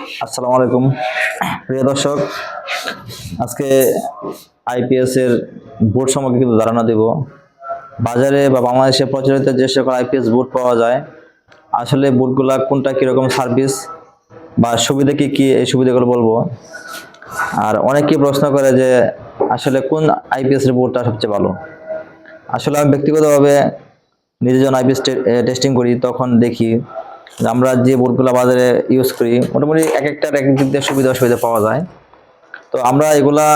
আসসালামু আলাইকুম। প্রিয় দর্শক, আজকে আইপিএস এর বোর্ড সম্পর্কে কিন্তু ধারণা দেব। বাজারে বা বাংলাদেশে প্রচলিত যে সকল আইপিএস বোর্ড পাওয়া যায়, আসলে বোর্ডগুলা কোনটা কীরকম সার্ভিস বা সুবিধা কি কি এই সুবিধাগুলো বলব। আর অনেকেই প্রশ্ন করে যে আসলে কোন আইপিএস এর বোর্ডটা সবচেয়ে ভালো? আসলে আমি ব্যক্তিগতভাবে নিজের জন্য আইপিএস টেস্টিং করি, তখন দেখি আমরা যে বোর্ডগুলো বাজারে ইউজ করি, মোটামুটি এক একটার এক দিক সুবিধা অসুবিধা পাওয়া যায়। তো আমরা এগুলা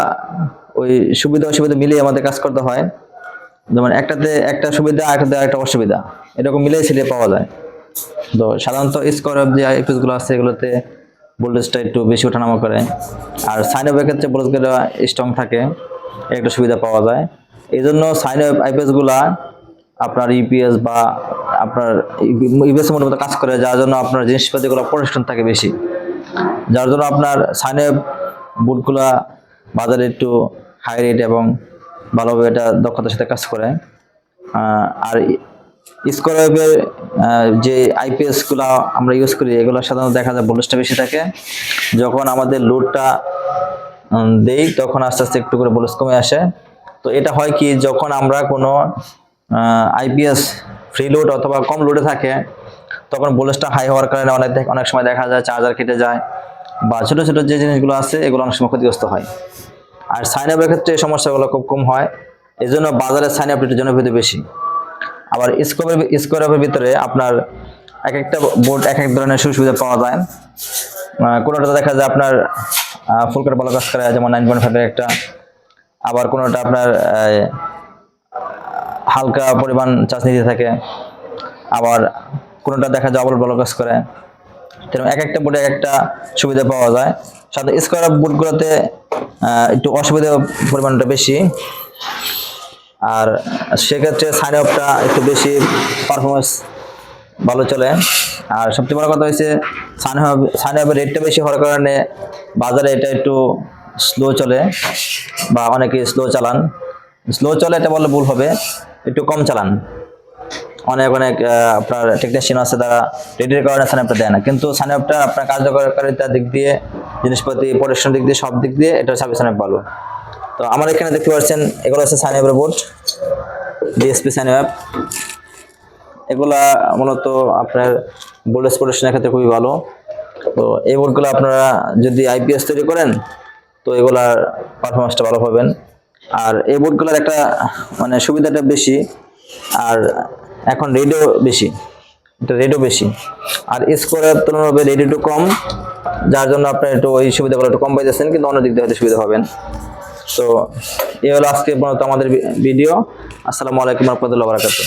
ওই সুবিধা অসুবিধা মিলিয়ে আমাদের কাজ করতে হয়। যেমন একটাতে একটা সুবিধা একটাতে একটা অসুবিধা, এরকম মিলিয়ে ছিলিয়ে পাওয়া যায়। তো সাধারণত স্কোয়ার অফ যে আইপিএসগুলো আছে, এগুলোতে ভোল্টেজটা একটু বেশি ওঠানামা করে। আর সাইন অফের ক্ষেত্রে ভোল্টেজগুলো স্ট্রং থাকে, একটা সুবিধা পাওয়া যায়। এই জন্য সাইন অফ আইপিএসগুলা আপনার ইপিএস বা আপনার এর মতো কাজ করে, যার জন্য আপনার জিনিসপাতিগুলো পরিশ্রম থাকে বেশি। যার জন্য আপনার সাইন বুটগুলা বাজারে একটু হাই রেট এবং ভালোভাবে এটা দক্ষতার সাথে কাজ করে। আর স্কোয়ারের যে আইপিএসগুলা আমরা ইউজ করি, এগুলো সাধারণত দেখা যায় ভোল্টেজটা বেশি থাকে। যখন আমাদের লোডটা দেই, তখন আস্তে আস্তে একটু করে ভোল্টেজ কমে আসে। তো এটা হয় কি, যখন আমরা কোনো আইপিএস ফ্রি লোড অথবা কম লোডে থাকে, তখন ভোল্টেজটা হাই হওয়ার কারণে অনেক অনেক সময় দেখা যায় চার্জার কেটে যায় বা ছোটো ছোটো যে জিনিসগুলো আছে, এগুলো অনেক সময় ক্ষতিগ্রস্ত হয়। আর সাইন আপের ক্ষেত্রে এই সমস্যাগুলো খুব কম হয় এই জন্য বাজারে সাইন আপ একটু জনপ্রিয়তা বেশি। আবার স্কোয়ারের স্কোয়ারের ভিতরে আপনার এক একটা বোর্ড এক এক ধরনের সুযোগ সুবিধা পাওয়া যায়। কোনোটাতে দেখা যায় আপনার ফুল কাট ভালো কাজ করে যেমন নাইন পয়েন্ট ফাইভের একটা, আবার কোনোটা আপনার হালকা পরিমাণ চার্জ নিতে থাকে। আবার কোনোটা দেখা যায় আবার ভালো কাজ করে তেরকম এক একটা বোর্ডে এক একটা সুবিধা পাওয়া যায়। সাথে স্কোয়ার বোর্ডগুলোতে একটু অসুবিধা পরিমাণটা বেশি। আর সেক্ষেত্রে সাইন আপটা একটু বেশি পারফরমেন্স ভালো চলে। আর সবচেয়ে বড় কথা হচ্ছে সাইন আপ সাইন আপের রেটটা বেশি হওয়ার কারণে বাজারে এটা একটু স্লো চলে, বা অনেকে স্লো চালান। স্লো চলে এটা বললে ভুল হবে। একটু কম চালান। অনেক অনেক আপনার টেকনিশিয়ান আছে তারা রেডির কারণে সাইনআপটা দেয় না। কিন্তু সাইনআপটা আপনার কার্যকারিতার দিক দিয়ে, জিনিসপাতি, পরিশ্রম দিক দিয়ে, সব দিক দিয়ে এটা সার্ভিস সাইনআপ ভালো। তো আমার এখানে দেখতে পাচ্ছেন, এগুলো হচ্ছে সাইনআপের বোর্ড ডিএসপি সাইনআপ এগুলা মূলত আপনার বোর্ড এক্সপোর্টেশনের ক্ষেত্রে খুবই ভালো। তো এই বোর্ডগুলো আপনারা যদি আইপিএস তৈরি করেন, তো এগুলার পারফরমেন্সটা ভালো পাবেন। আর এই বোর্ডগুলোর একটা মানে সুবিধাটা বেশি, আর এখন রেডিও বেশি, এটা রেডিও বেশি। আর স্কোরের তুলনাভাবে রেডিও একটু কম, যার জন্য আপনার একটু ওই সুবিধাগুলো একটু কম পাইতেছেন, কিন্তু অন্য দিক দিয়ে হয়তো সুবিধা হবেন তো এ হলো আজকে মূলত আমাদের ভিডিও আসসালামু আলাইকুম রহমতুল্লাহ বারাকাতুহ।